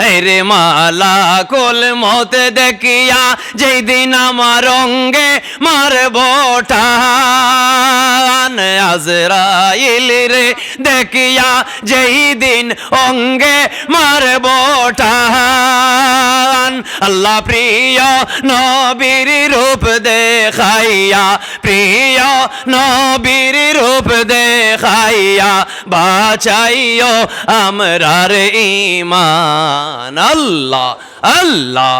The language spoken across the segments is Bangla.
হেরে মালা কোল মতে দেখিয়া যেই দিন আমার অঙ্গে মারব টান আজরাইল রে, দেখিয়া যেই দিন অঙ্গে মারব টান আল্লাহ প্রিয় নবীর রূপ দেখাইয়া, প্রিয় নবীর রূপ দেখাইয়া, বাঁচাইও আমরার ইমান আল্লাহ আল্লাহ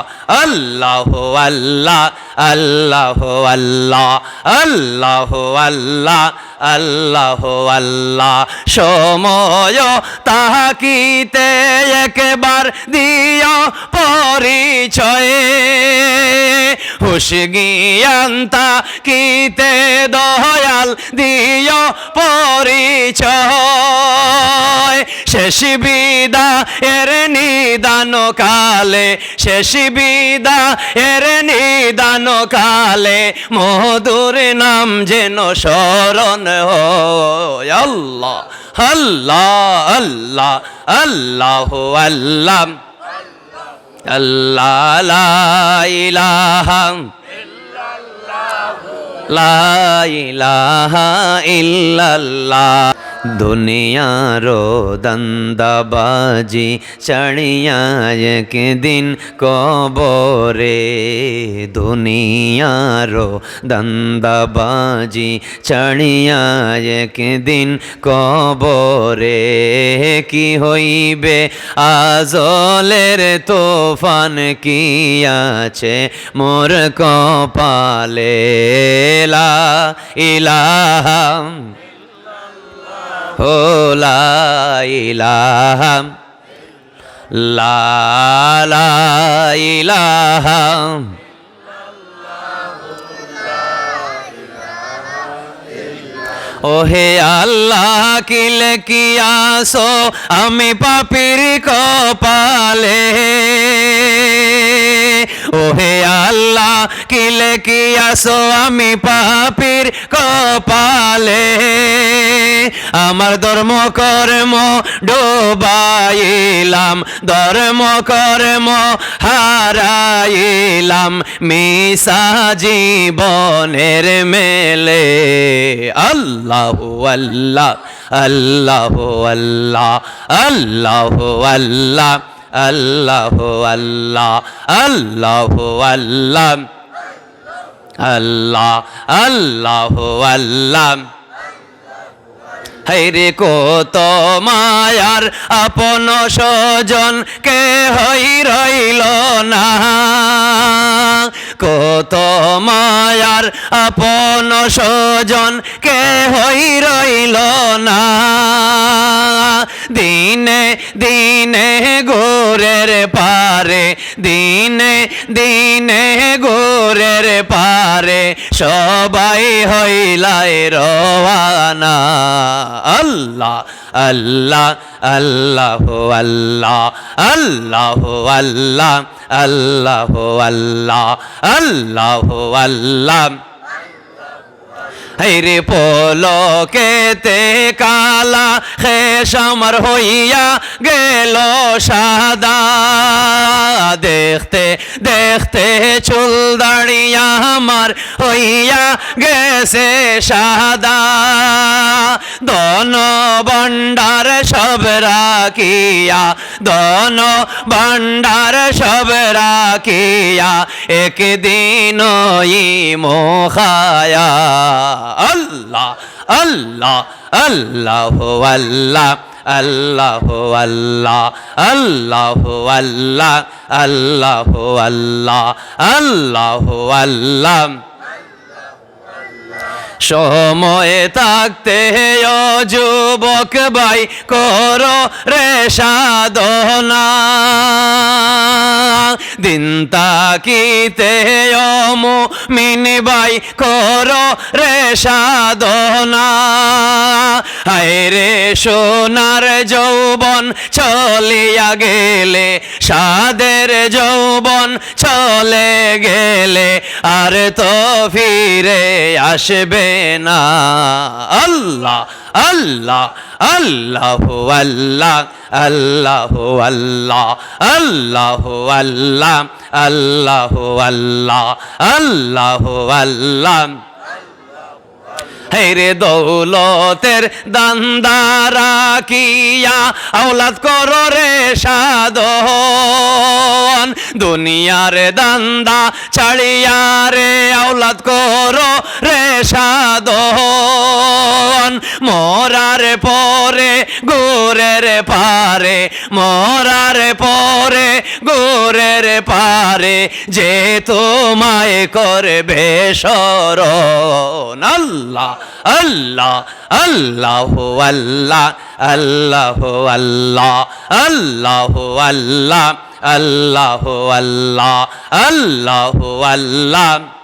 আল্লাহ আল্লাহ। আল্লাহ আল্লাহ আল্লাহ আল্লাহ আল্লাহ আল্লাহ। সময় তাহাকিতে একবার দিও পরিচয়ে। হুশ গিয়ান্তা কিতে দয়াল দিও পরিচয়। শেষ বিদা এর নিদান কালে, শেষ বিদা এর নিদান কালে, মধুর নাম যেন স্মরণ হয়। আল্লাহ আল্লাহ আল্লাহ আল্লাহ আল্লাহ আল্লাহ, লা ইলাহা লা ইলাহা ইল্লাল্লাহ। দুনিয়ারো দন্দাবাজি চড়িয়া একদিন কবরে। দুনিয়ারো দন্দাবাজি চড়িয়া একদিন কবরে। কি হইবে আজলের তোফান কি আছে মোর কপালে? ইলাহা ও লা ইলাহা লা লা ইলাহা ওহে আল্লাহ কিলে কি আসো আমি পাপির কপালে। ওহে আল্লাহ কিলে কি আসো আমি পাপির কপালে। আমার ধর্ম কর্ম ডোবাইলাম, ধর্ম কর্ম হারাইলাম, মিশা জীবনের মেলে। আল্লাহ আল্লাহ আল্লাহ আল্লাহ আল্লাহ আল্লাহ আল্লাহ আল্লাহ আল্লাহ আল্লাহ আল্লাহ আল্লাহ আল্লাহ। হাইরে কত মায়ার আপন স্বজন কে হই রইল না? কত মায়ার আপন স্বজন কে হই রইল না। দিনে দিনে গোরের পারে, দিনে দিনে গোরের পারে, সবাই হইলাই রওয়ানা। আল্লাহ আল্লাহ আল্লাহ আল্লাহ আল্লাহ আল্লাহ আল্লাহ আল্লাহ আল্লাহ আল্লাহ। হেরে পলকেতে কালা খেস আমার হইয়া গেল সাদা। দেখতে দেখতে চুল দাঁড়িয়া আমার হইয়া গেছে সাদা। দন বন্ডার সব রাখিয়া দন বন্ডার সব রাখিয়া, একদিন ই মোখায়া। আল্লাহ আল্লাহ আল্লাহ আল্লাহ। আল্লাহ আল্লাহ আল্লাহ আল্লাহ আল্লাহ আল্লাহ আল্লাহ আল্লাহ। সময়ে থাকতে যুবক ভাই, করো রে সাধনা। দিন তাকিতে ও মুমিন ভাই, করো রে সাধনা। হায় রে সোনার যৌবন চলিয়া গেলে, সাদের যৌবন, চলে গেলে, আর তো ফিরে আসবে না। আল্লাহ আল্লাহ আল্লাহ আল্লাহ আল্লাহ আল্লাহ আল্লাহ আল্লাহ আল্লাহ আল্লাহ আল্লাহ আল্লাহ। হেরে দৌলতের দান্দারা কিয়া, আওলাদ করো রে সাধন। দুনিয়ার দান্দা ছাড়িয়া রে, আওলাদ করো রে সাধন। মরার পরে গোরের পারে, মরার পরে গোরের পারে, যে তোমায় করবে শরণ। আল্লাহ আল্লাহ আল্লাহ আল্লাহ আল্লাহ আল্লাহ আল্লাহ আল্লাহ আল্লাহ আল্লাহ আল্লাহ আল্লাহ।